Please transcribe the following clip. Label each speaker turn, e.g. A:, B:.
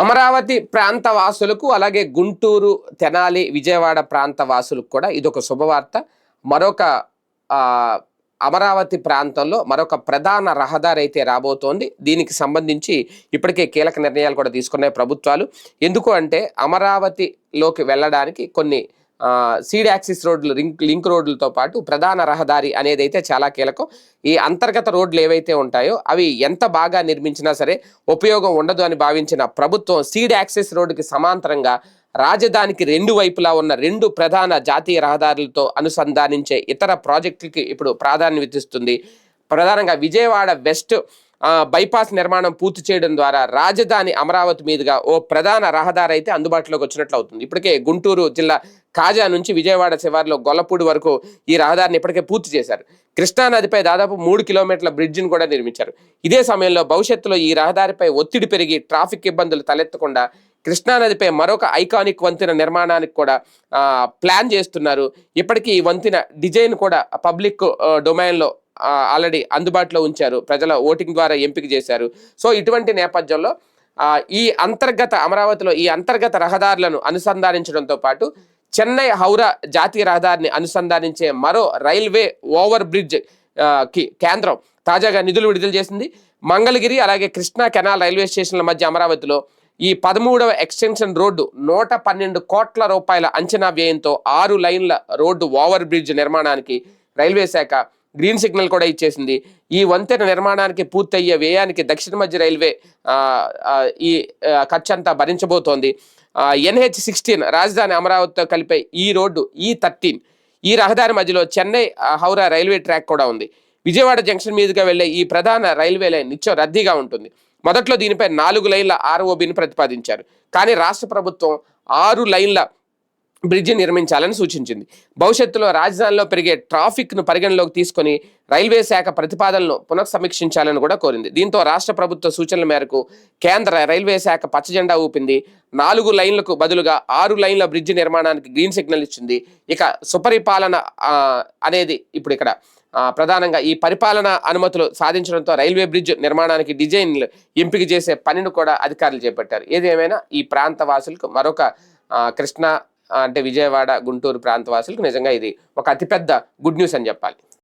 A: అమరావతి ప్రాంత వాసులకు అలాగే గుంటూరు తెనాలి విజయవాడ ప్రాంత వాసులకు కూడా ఇదొక శుభవార్త. మరొక అమరావతి ప్రాంతంలో మరొక ప్రధాన రహదారి అయితే రాబోతోంది. దీనికి సంబంధించి ఇప్పటికే కీలక నిర్ణయాలు కూడా తీసుకున్నాయి ప్రభుత్వాలు. ఎందుకు అంటే అమరావతిలోకి వెళ్ళడానికి కొన్ని సీడ్ యాక్సిస్ రోడ్లు లింక్ లింక్ రోడ్లతో పాటు ప్రధాన రహదారి అనేది అయితే చాలా కీలకం. ఈ అంతర్గత రోడ్లు ఏవైతే ఉంటాయో అవి ఎంత బాగా నిర్మించినా సరే ఉపయోగం ఉండదు అని భావించిన ప్రభుత్వం సీడ్ యాక్సిస్ రోడ్డుకి సమాంతరంగా రాజధానికి రెండు వైపులా ఉన్న రెండు ప్రధాన జాతీయ రహదారులతో అనుసంధానించే ఇతర ప్రాజెక్టులకి ఇప్పుడు ప్రాధాన్యత ఇస్తుంది. ప్రధానంగా విజయవాడ వెస్ట్ బైపాస్ నిర్మాణం పూర్తి చేయడం ద్వారా రాజధాని అమరావతి మీదుగా ఓ ప్రధాన రహదారి అయితే అందుబాటులోకి వచ్చినట్లు అవుతుంది. ఇప్పటికే గుంటూరు జిల్లా కాజా నుంచి విజయవాడ శివార్లో గొల్లపూడి వరకు ఈ రహదారిని ఇప్పటికే పూర్తి చేశారు. కృష్ణా నదిపై దాదాపు మూడు కిలోమీటర్ల బ్రిడ్జిని కూడా నిర్మించారు. ఇదే సమయంలో భవిష్యత్తులో ఈ రహదారిపై ఒత్తిడి పెరిగి ట్రాఫిక్ ఇబ్బందులు తలెత్తకుండా కృష్ణానదిపై మరొక ఐకానిక్ వంతెన నిర్మాణానికి కూడా ప్లాన్ చేస్తున్నారు. ఇప్పటికీ ఈ వంతెన డిజైన్ కూడా పబ్లిక్ డొమైన్లో ఆల్రెడీ అందుబాటులో ఉంచారు. ప్రజల ఓటింగ్ ద్వారా ఎంపిక చేశారు. సో ఇటువంటి నేపథ్యంలో ఈ అంతర్గత అమరావతిలో ఈ అంతర్గత రహదారులను అనుసంధానించడంతో పాటు చెన్నై హౌరా జాతీయ రహదారిని అనుసంధానించే మరో రైల్వే ఓవర్ బ్రిడ్జ్కి కేంద్రం తాజాగా నిధులు విడుదల చేసింది. మంగళగిరి అలాగే కృష్ణా కెనాల్ రైల్వే స్టేషన్ల మధ్య అమరావతిలో ఈ పదమూడవ ఎక్స్టెన్షన్ రోడ్డు నూట పన్నెండు కోట్ల రూపాయల అంచనా వ్యయంతో ఆరు లైన్ల రోడ్డు ఓవర్ బ్రిడ్జ్ నిర్మాణానికి రైల్వే శాఖ గ్రీన్ సిగ్నల్ కూడా ఇచ్చేసింది. ఈ వంతెన నిర్మాణానికి పూర్తయ్యే వ్యయానికి దక్షిణ మధ్య రైల్వే ఈ ఖర్చు అంతా భరించబోతోంది. ఎన్హెచ్ సిక్స్టీన్ రాజధాని అమరావతితో కలిపే ఈ రోడ్డు ఈ థర్టీన్ ఈ రహదారి మధ్యలో చెన్నై హౌరా రైల్వే ట్రాక్ కూడా ఉంది. విజయవాడ జంక్షన్ మీదుగా వెళ్ళే ఈ ప్రధాన రైల్వే లైన్ నిత్యం రద్దీగా ఉంటుంది. మొదట్లో దీనిపై నాలుగు లైన్ల ఆర్ఓబిని ప్రతిపాదించారు. కానీ రాష్ట్ర ప్రభుత్వం ఆరు లైన్ల బ్రిడ్జి నిర్మించాలని సూచించింది. భవిష్యత్తులో రాజధానిలో పెరిగే ట్రాఫిక్ను పరిగణలోకి తీసుకొని రైల్వే శాఖ ప్రతిపాదనలను పునఃసమీక్షించాలని కూడా కోరింది. దీంతో రాష్ట్ర ప్రభుత్వ సూచనల మేరకు కేంద్ర రైల్వే శాఖ పచ్చజెండా ఊపింది. నాలుగు లైన్లకు బదులుగా ఆరు లైన్ల బ్రిడ్జి నిర్మాణానికి గ్రీన్ సిగ్నల్ ఇచ్చింది. ఇక సుపరిపాలన అనేది ఇప్పుడు ఇక్కడ ప్రధానంగా ఈ పరిపాలన అనుమతులు సాధించడంతో రైల్వే బ్రిడ్జ్ నిర్మాణానికి డిజైన్లు ఎంపిక చేసే పనిని కూడా అధికారులు చేపట్టారు. ఏదేమైనా ఈ ప్రాంత వాసులకు మరొక కృష్ణా అంటే విజయవాడ గుంటూరు ప్రాంత వాసులకు నిజంగా ఇది ఒక అతిపెద్ద గుడ్ న్యూస్ అని చెప్పాలి.